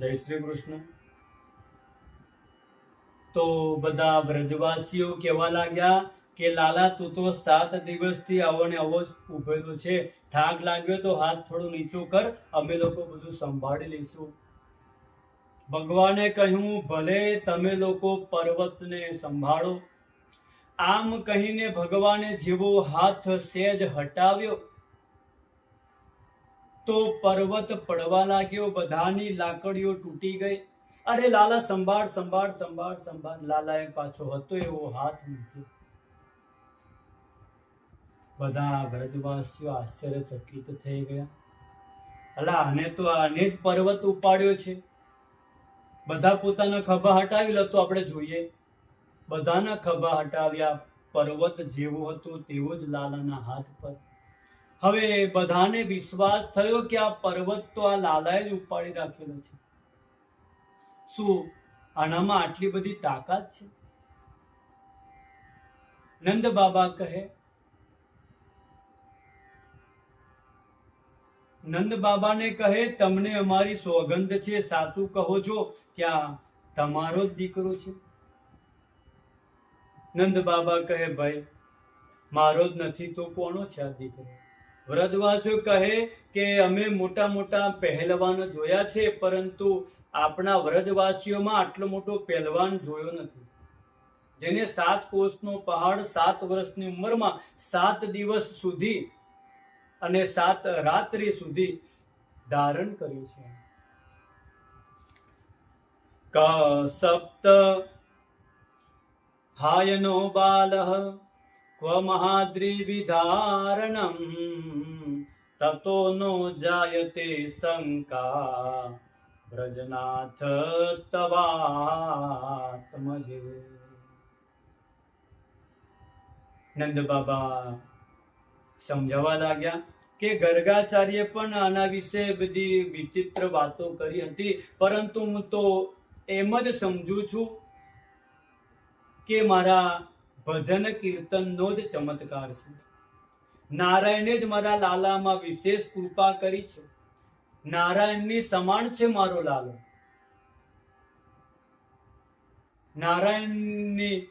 જય શ્રી કૃષ્ણ. તો બધા વ્રજવાસીઓ કહેવા લાગ્યા કે લાલા તું તો સાત દિવસથી આવો ને આવો જ ઉભેલો છે. થાક લાગ્યો તો હાથ થોડો નીચો કર, અમે લોકો બધું સંભાળી લઈશું. ભગવાને કહ્યું, ભલે તમે લોકો પર્વતને સંભાળો. આમ કહીને ભગવાને જેવો હાથ સેજ હટાવ્યો. તો પર્વત પડવા લાગ્યો, બધાની લાકડીઓ તૂટી ગઈ. અરે લાલા, સંભાળ સંભાળ સંભાળ સંભાળ. લાલાએ પાછો હતો, એવો હાથ મૂક્યો. બધા વ્રજવાસીઓ આશ્ચર્યચકિત થઈ ગયા. અલા, આને તો આને જ પર્વત ઉપાડ્યો છે. બધા પોતાના ખભા હટાવી લો, તો આપણે જોઈએ. બધાના ખભા હટાવ્યા, પર્વત જેવો હતો, તેવો જ લાલાના હાથ પર. હવે બધાને વિશ્વાસ થયો કે આ પર્વત તો આ લાલાએ જ ઉપાડી રાખેલો છે. શું આનામાં આટલી બધી તાકાત છે? નંદ બાબા કહે, નંદ બાબાને કહે, તમને અમારી સોગંદ છે, સાચું કહો છો કે આ તમારો જ દીકરો છે. નંદ બાબા કહે, ભાઈ, મારો જ નથી તો કોનો છે આ દીકરો? વ્રજવાસીઓ કહે કે અમે મોટા મોટા પહેલવાનો જોયા છે, પરંતુ આપણા વ્રજવાસીઓમાં આટલો મોટો પહેલવાન જોયો નથી. જેને સાત કોષનો પહાડ સાત વર્ષની ઉંમરમાં સાત દિવસ સુધી અને સાત રાત્રિ સુધી ધારણ કર્યું છે. ક હાયનો બાલઃ ક્વ મહાદ્રિવિધારણમ તતો નો જાયતે શંકા વ્રજનાથ તવાત્મજે નંદ બાબા સમજાવવા લાગ્યા કે ગર્ગાચાર્ય પણ આના વિશે બધી વિચિત્ર વાતો કરી હતી પરંતુ હું તો એમ જ સમજુ છું કે મારા ભજન કીર્તનનો જ ચમત્કાર છે. નારાયણે જ મારા લાલામાં વિશેષ કૃપા કરી છે. નારાયણની સમાન છે મારો લાલો. નારાયણની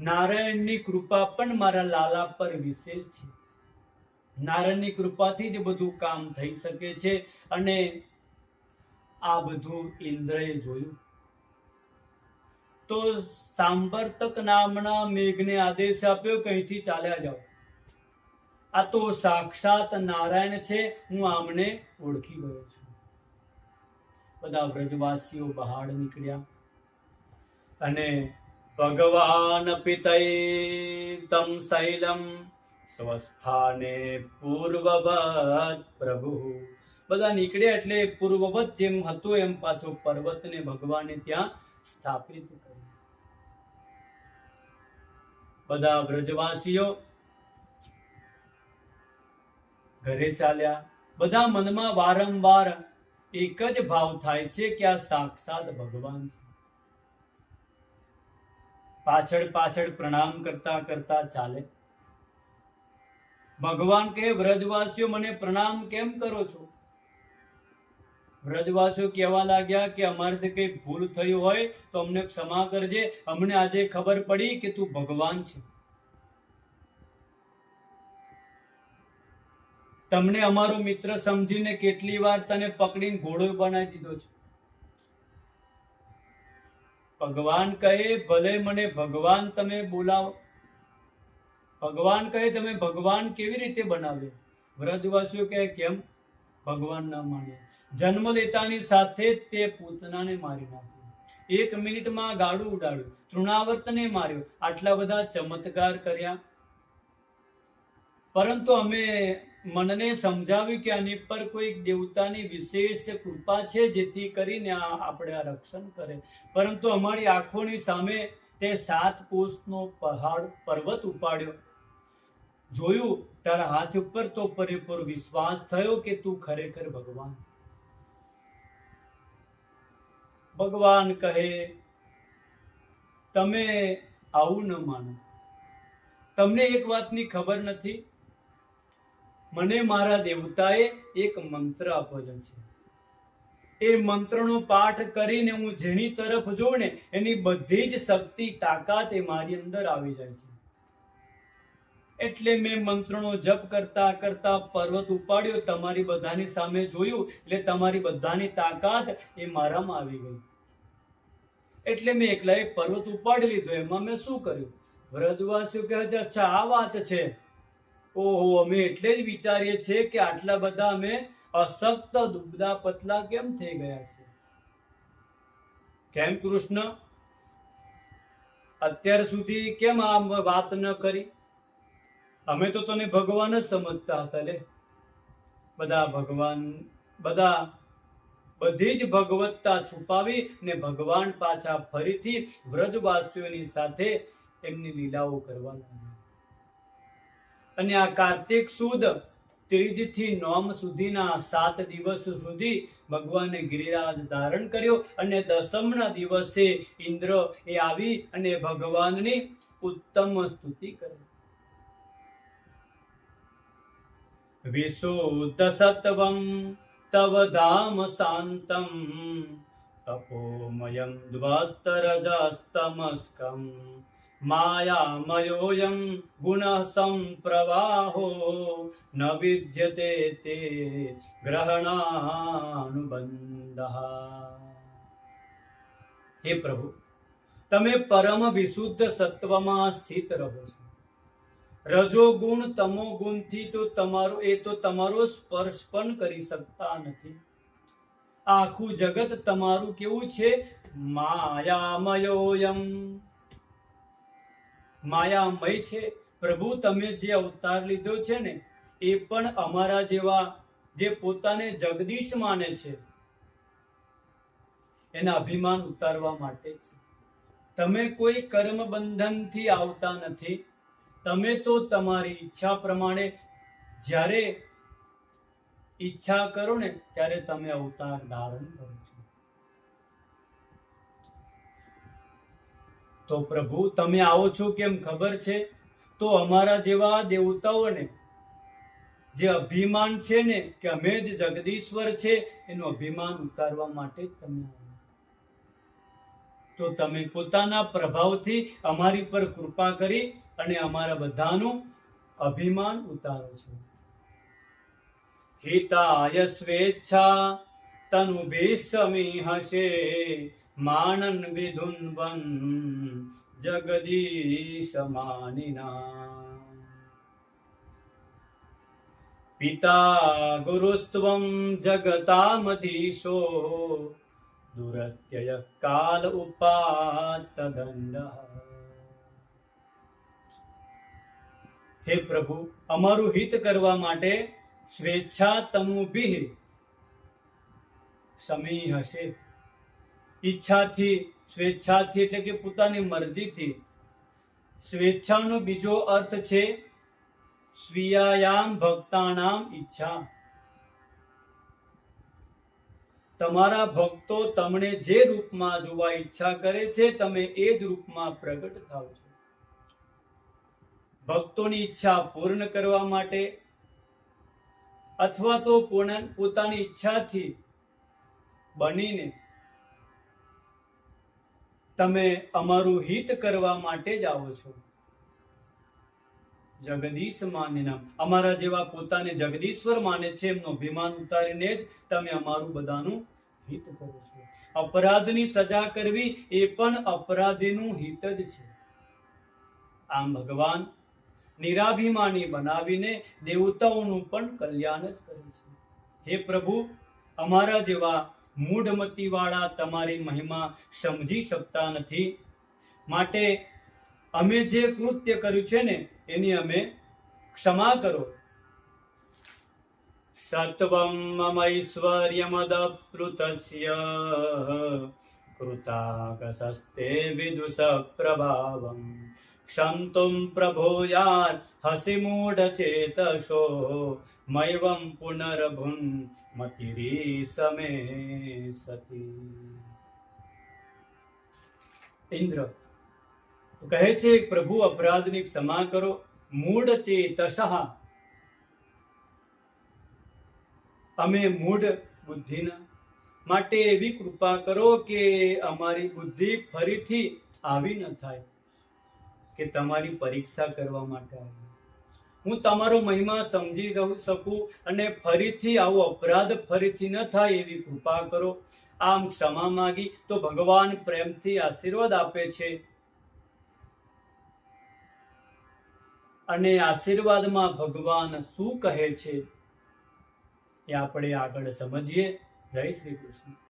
નારાયણની કૃપા પણ મારા લાલા પર વિશેષ છે. નારાયણની કૃપાથી જ બધું કામ થઈ શકે છે અને આ બધું ઇન્દ્રએ જોયું. તો સાંભર્તક નામના મેઘને આદેશ આપ્યો કઈથી ચાલ્યા જાઓ? આ તો સાક્ષાત નારાયણ છે, હું આમને ઓળખી ગયો છું. બધા વ્રજવાસીઓ બહાર નીકળ્યા અને ભગવાન પિતૈ તમ શૈલમ સ્વસ્થાને પૂર્વવત પ્રભુ. બધા નીકળ્યા એટલે પૂર્વવત જેમ હતું એમ પાછો પર્વતને ભગવાને ત્યાં સ્થાપિત કર્યો. બધા વ્રજવાસીઓ ઘરે ચાલ્યા. બધા મનમાં વારંવાર એક જ ભાવ થાય છે કે આ સાક્ષાત ભગવાન છે. પાછળ પાછળ પ્રણામ કરતા કરતા ચાલે. ભગવાન કે વ્રજવાસીઓ, મને પ્રણામ કેમ કરો છો? વ્રજવાસીઓ કહેવા લાગ્યા કે અમારાથી કંઈ ભૂલ થઈ હોય તો અમને ક્ષમા કરજે. અમને આજે ખબર પડી કે તું ભગવાન છે. તમને અમારો મિત્ર સમજીને કેટલી વાર તને પકડીને ઘોડો બનાવી દીધો છે. ભગવાન કહે, ભલે મને ભગવાન તમે બોલાવો. ભગવાન કહે, તમે ભગવાન કેવી રીતે બનાવ્યો? વ્રજવાસીઓ કહે, કેમ? ભગવાન ના માને. જન્મ લેતાની સાથે તે પૂતનાને મારી નાખ્યું. એક મિનિટમાં ગાડું ઉડાડ્યું. તૃણાવર્તને માર્યો. આટલા બધા ચમત્કાર કર્યા. પરંતુ અમે મનને સમજાવ્યું કે આની પર કોઈક દેવતાની વિશેષ કૃપા છે, જેથી કરીને આ આપણે આ રક્ષણ કરે. પરંતુ અમારી આંખોની સામે તે સાત કોષનો પહાડ પર્વત ઉપાડ્યો. જોયું તારા હાથ ઉપર તો પરિપૂર્ણ વિશ્વાસ થયો કે તું ખરેખર ભગવાન? ભગવાન કહે, તમે આવું ન માનો. તમને એક વાતની ખબર નથી? મને મારા દેવતાએ એક મંત્ર આપેલો છે. એ મંત્રનો પાઠ કરીને હું જેની તરફ જોઉં ને, એની બધી જ શક્તિ, તાકાત એ મારી અંદર આવી જાય છે. એટલે મેં મંત્રનો જપ કરતા કરતા પર્વત ઉપાડ્યો, તમારી બધાની સામે જોયું, એટલે તમારી બધાની તાકાત એ મારામાં આવી ગઈ. એટલે મેં એકલાએ પર્વત ઉપાડી લીધો, એમાં મેં શું કર્યું? વ્રજવાસીઓ કહે છે, અચ્છા, આ વાત છે. ઓહો, અમે એટલે જ વિચારીએ છીએ કે આટલા બધા અમે અશક્ત દુબદા પતલા કેમ થઈ ગયા છે? કેમ કૃષ્ણ? અત્યાર સુધી કેમ આ વાત ન કરી? અમે તો તને ભગવાન જ સમજતા હતા લે. બધા ભગવાન, બધા બધી જ ભગવત્તા છુપાવી ને ભગવાન પાછા ફરીથી વ્રજવાસીઓની સાથે એમની લીલાઓ કરવા અને આ કાર્તિક સુદ ત્રીજથી નોમ સુધીના સાત દિવસ સુધી ભગવાને ગિરિરાજ ધારણ કર્યો અને દસમના દિવસે ઇન્દ્ર એ આવી અને ભગવાનની ઉત્તમ સ્તુતિ કરી. વિશુદ્ધ સત્વમ તવ ધામ શાંતમ તપોમયમ દ્વસ્તરજસ્તમસ્કમ માયામયોયમ ગુણ સંપ્રવાહો ન વિદ્યતે તે ગ્રહણાનુબંધ હે પ્રભુ તમે પરમ વિશુદ્ધ સત્વમાં સ્થિત રહો છો। રજો તમોગુણથી તમો ગુણથી તો તમારો, એ તો તમારો સ્પર્શ પણ કરી શકતા નથી. આખું જગત તમારું કેવું છે? માયામયોયમ. માયામય છે. પ્રભુ, તમે જે અવતાર લીધો છે ને, એ પણ અમારા જેવા જે પોતાને જગદીશ માને છે, એના અભિમાન ઉતારવા માટે છે. તમે કોઈ કર્મ બંધનથી આવતા નથી. તમે તો તમારી ઈચ્છા પ્રમાણે જ્યારે ઈચ્છા કરો ને ત્યારે તમે અવતાર ધારણ કરો છો. તો પ્રભુ, તમે આવો છો કેમ ખબર છે? તો અમારા જેવા દેવતાઓને, જે અભિમાન છે ને કે અમે જ જગદીશ્વર છે, એનું અભિમાન ઉતારવા માટે તમે આવો તો તમે પોતાના પ્રભાવથી અમારી પર કૃપા કરી અને અમારા બધાનું અભિમાન ઉતારો છો. હિતાય સ્વેચ્છા તનુ બેસમી હશે, માનન વિધુનવન જગદીશ માનિના. પિતા ગુરુસ્ત્વમ જગતામધીશો દુરત્યય काल उपातदंड હે પ્રભુ અમારું હિત કરવા માટે સ્વેચ્છા તનુભિહ સમી હશે ઈચ્છાથી સ્વેચ્છાથી એટલે કે પોતાની મરજીથી સ્વેચ્છાનો બીજો અર્થ છે સ્વીયાયામ ભક્તાનામ ઈચ્છા તમારા ભક્તો તમને જે રૂપમાં જોવા ઈચ્છા કરે છે, તમે એ જ રૂપમાં પ્રગટ થાવ છો. ભક્તોની ઈચ્છા પૂર્ણ કરવા માટે અથવા તો પોતાની ઈચ્છાથી બનીને તમે અમારું હિત કરવા માટે જ આવો છો. જગદીશ માને અમારા જેવા પોતાને જગદીશ્વર માને છે, એમનો અભિમાન ઉતારીને જ તમે અમારું બધાનું હિત કરો છો. અપરાધની સજા કરવી એ પણ અપરાધીનું હિત જ છે. આમ ભગવાન નિરાભિમાની બનાવીને દેવતાઓનું પણ કલ્યાણ જ કરે છે. હે પ્રભુ, અમારા જેવા મૂઢમતીવાળા તમારી મહિમા સમજી શકતા નથી. માટે અમે જે કૃત્ય કર્યું છે ને એની અમે ક્ષમા કરો. સત્વમ મમૈશ્વર્યમદપ્લુતસ્ય કૃતાકસસ્તે વિદુષ પ્રભાવમ ક્ષંતુમ પ્રભોયાર હસી મૂઢ ચેતશો મૈવમ પુનર્ભુન મતિરી સમે સતી. ઇન્દ્ર કહે છે, પ્રભુ, અપરાધની ક્ષમા કરો. મૂઢ ચેતસઃ. અમે મૂળ બુદ્ધિના માટે એવી કૃપા કરો કે અમારી બુદ્ધિ ફરીથી આવી ન થાય, કે તમારી પરીક્ષા કરવા માટે આવી હું તમારો મહિમા સમજી રહું શકું અને ફરીથી આવો અપરાધ ફરીથી ન થાય એવી કૃપા કરો. આમ ક્ષમા માગી તો ભગવાન પ્રેમથી આશીર્વાદ આપે છે. અને આશીર્વાદમાં ભગવાન શું કહે છે એ આપણે આગળ સમજીએ. જય શ્રી કૃષ્ણ.